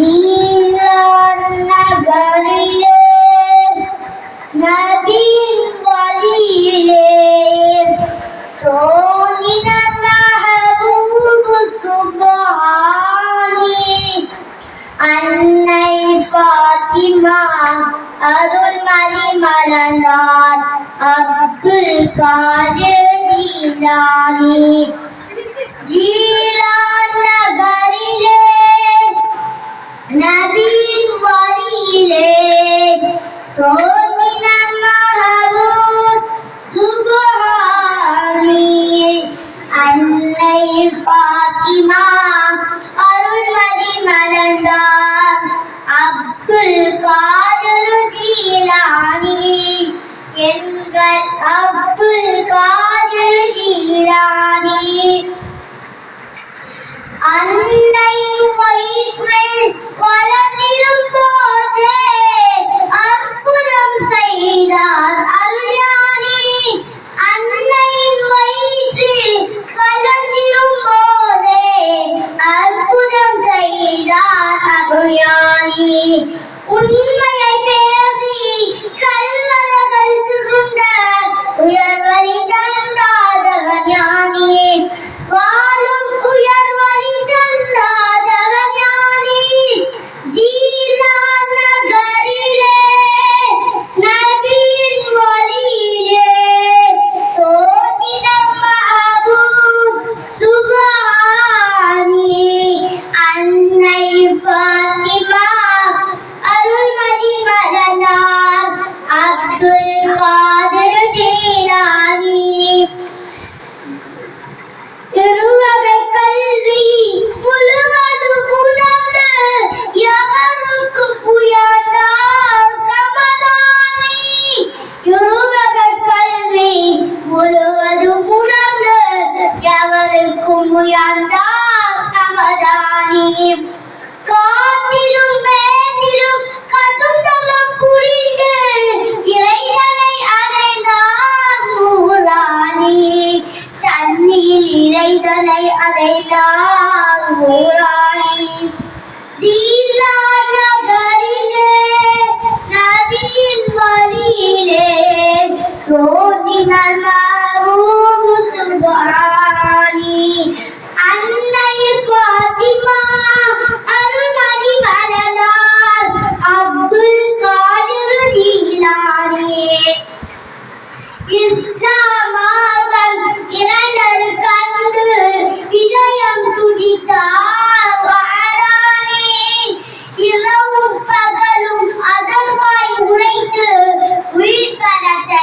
ஜீலான் நகரிலே நபியின் வழியிலே தோன்றின மஹபூபு சுப்ஹானி அன்னை ஃபாத்திமா அருள்மதி மலர்ந்தார் அப்துல் காதிர் ஜீலானி எங்கள் அப்துல் காதர் ஜீலானி. அன்னை வயிற்றில் வளர்ந்திடும் போதே அற்புதம் செய்தார் அருளானி. அன்னையின் வயிற்றில் வளர்ந்திடும் போதே அற்புதம் செய்தார் அருளானி. உண்மை 林佳 கல்வி முழுவதும் உணர்ந்து எவருக்கும் உயர்ந்தார் சமதானி காத்திலும் மேத்திலும் கடும் தவம் புரிந்து இறைதனை அடைந்தார் நூறானி. தண்ணீர் இறைதனை அடைந்தார்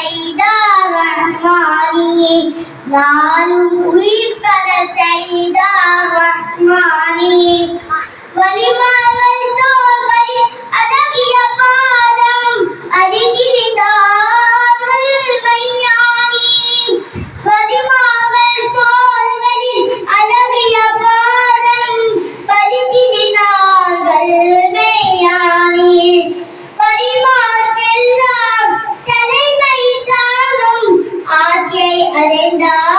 செய்தார் ரஹ்மானி நானும் உயிர் பெற செய்தார் да.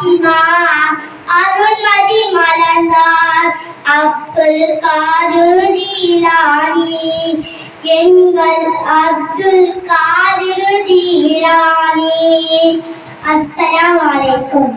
பாத்திமா. அருள்மதி மலர்ந்தார் அப்துல் காதிர் எங்கள் அப்துல் காதிர் அஸ்ஸலாமு அலைக்கும்.